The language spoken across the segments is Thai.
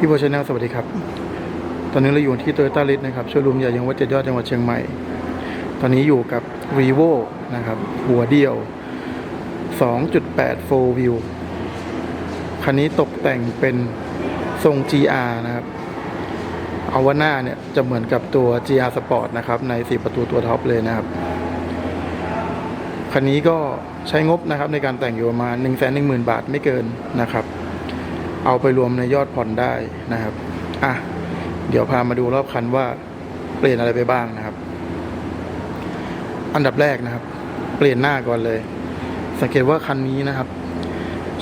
พี่โบชแนลสวัสดีครับ ตอนนี้เราอยู่ที่โตโยต้าลิสนะครับโชว์รูมใหญ่ยังวัดเจ็ดยอดจังหวัดเชียงใหม่ ตอนนี้อยู่กับ r e v o นะครับ หัวเดียว 2.8 4 view คันนี้ตกแต่งเป็นทรง GR นะครับ เอาว่าหน้าเนี่ย จะเหมือนกับตัว GR Sport นะครับ ใน 4 ประตูตัวท็อปเลยนะครับ คันนี้ก็ใช้งบนะครับในการแต่งอยู่ประมาณ 1 1 0 0 0 0 บาทไม่เกินนะครับ เอาไปรวมในยอดผ่อนได้นะครับ อะ เดี๋ยวพามาดูรอบคันว่าเปลี่ยนอะไรไปบ้างนะครับ อันดับแรกนะครับ เปลี่ยนหน้าก่อนเลย สังเกตว่าคันนี้นะครับ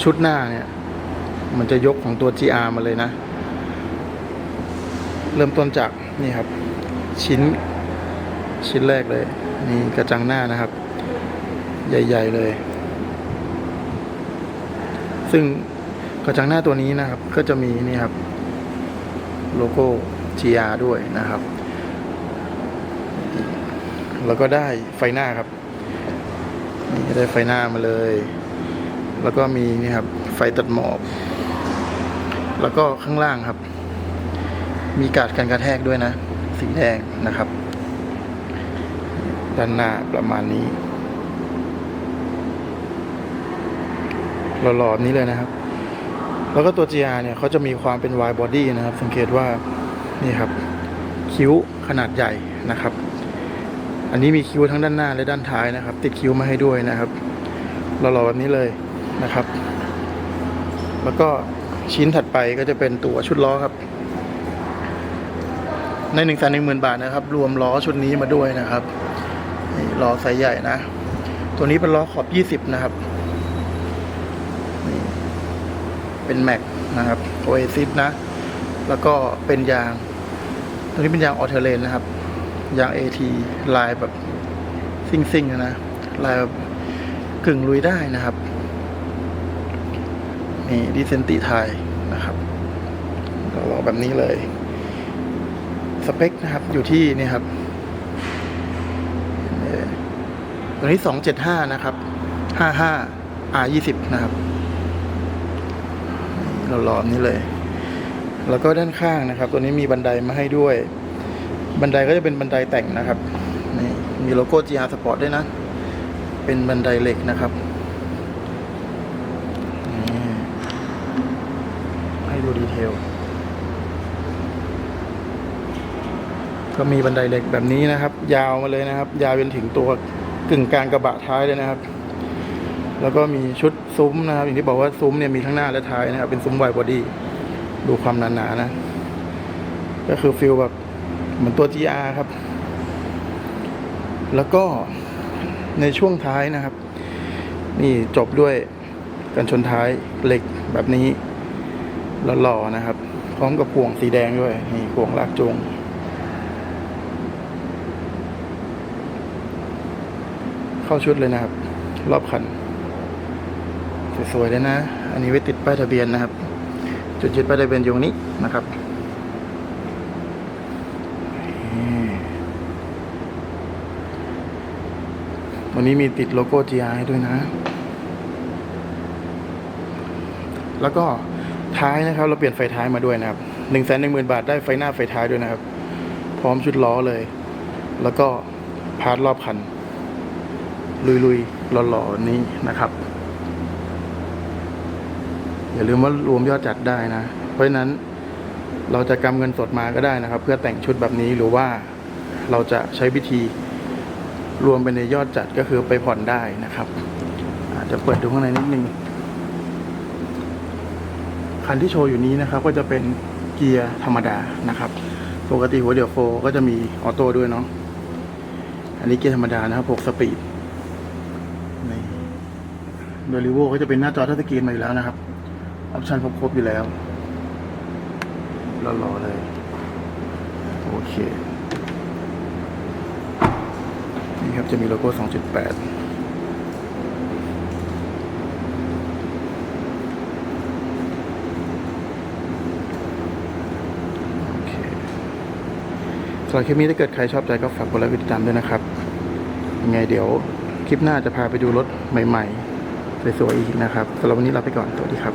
ชุดหน้าเนี่ย มันจะยกของตัว GR มาเลยนะ เริ่มต้นจากนี่ครับ ชิ้น ชิ้นแรกเลย นี่กระจังหน้านะครับ ใหญ่ ๆเลย ซึ่ง กระจังหน้าตัวนี้นะครับ ก็จะมีนี่ครับ โลโก้ GR ด้วยนะครับ แล้วก็ได้ไฟหน้าครับนี่ได้ไฟหน้ามาเลย แล้วก็มีนี่ครับ ไฟตัดหมอกแล้วก็ข้างล่างครับ มีการดกันกระแทกด้วยนะ สีแดงนะครับด้านหน้าประมาณนี้หล่อๆนี้เลยนะครับ แล้วก็ตัว GR เนี่ยเขาจะมีความเป็น wide body นะครับ สังเกตว่านี่ครับ คิ้วขนาดใหญ่นะครับ อันนี้มีคิ้วทั้งด้านหน้าและด้านท้ายนะครับ ติดคิ้วมาให้ด้วยนะครับหล่อๆแบบนี้เลยนะครับ แล้วก็ชิ้นถัดไปก็จะเป็นตัวชุดล้อครับ ในหนึ่งแสนหนึ่งหมื่นบาทนะครับ รวมล้อชุดนี้มาด้วยนะครับล้อไซส์ใหญ่นะ ตัวนี้เป็นล้อขอบยี่สิบนะครับ เป็นแม็กนะครับโอเอซิสนะ แล้วก็เป็นยางตัวนี้เป็นยางออเทเลนนะครับ ยาง AT ลายแบบซิ่งๆนะลายแบบกึ่งลุยได้นะครับนี่ดิเซนติไทยนะครับราลอแบบนี้เลย สเปคนะครับอยู่ที่นี่ครับเอ่อตัวนี้275นะครับ55 R20 นะครับ เราล้อมนี้เลย แล้วก็ด้านข้างนะครับ ตัวนี้มีบันไดมาให้ด้วย บันไดก็จะเป็นบันไดแต่งนะครับนี่มีโลโก้ GR Sport ด้วยนะ เป็นบันไดเหล็กนะครับให้ดูดีเทลก็มีบันไดเหล็กแบบนี้นะครับ ยาวมาเลยนะครับ ยาวจนถึงตัวกึ่งกลางกระบะท้ายเลยนะครับ แล้วก็มีชุดซุ้มนะครับ อย่างที่บอกว่าซุ้มเนี่ยมีทั้งหน้าและท้ายนะครับ เป็นซุ้มไวบอดี้ดูความหนาๆนะ ก็คือฟิลแบบเหมือนตัว GR ครับ แล้วก็ในช่วงท้ายนะครับ นี่จบด้วยกันชนท้ายเหล็กแบบนี้หล่อๆนะครับ พร้อมกับพวงสีแดงด้วย นี่พวงลากจูงเข้าชุดเลยนะครับ รอบคัน สวยๆเลยนะ อันนี้ไว้ติดป้ายทะเบียนนะครับ จุดยึดป้ายทะเบียนอยู่ตรงนี้นะครับวันนี้มีติดโลโก้ GR ให้ด้วยนะ แล้วก็ท้ายนะครับ เราเปลี่ยนไฟท้ายมาด้วยนะครับหนึ่งแสนหนึ่งหมื่นบาทได้ไฟหน้าไฟท้ายด้วยนะครับ พร้อมชุดล้อเลย แล้วก็พาร์ทรอบคัน ลุยๆหล่อๆนี้นะครับ อย่าลืมว่ารวมยอดจัดได้นะ เพราะฉะนั้นเราจะกำเงินสดมาก็ได้นะครับ เพื่อแต่งชุดแบบนี้หรือว่าเราจะใช้วิธีรวมไปในยอดจัดก็คือไปผ่อนได้นะครับอาจจะเปิดดูข้างในนิดนึงคันที่โชว์อยู่นี้นะครับ ก็จะเป็นเกียร์ธรรมดานะครับ ปกติหัวเดี่ยวโฟก็จะมีออโต้ด้วยเนาะอันนี้เกียร์ธรรมดานะครับ6สปีดในโดยรีโวก็จะเป็นหน้าจอทัชสกรีนมาอยู่แล้วนะครับ ออปชันครบๆอยู่แล้วรอเลย โอเค นี่ครับจะมีโลโก้ 2.8โอเคสำหรับคลิปนี้ถ้าเกิดใครชอบใจก็ฝากกดไลค์กดติดตามด้วยนะครับ ยังไงเดี๋ยวคลิปหน้าจะพาไปดูรถใหม่ ๆ สวยๆอีกนะครับสำหรับวันนี้ลาไปก่อน สวัสดีครับ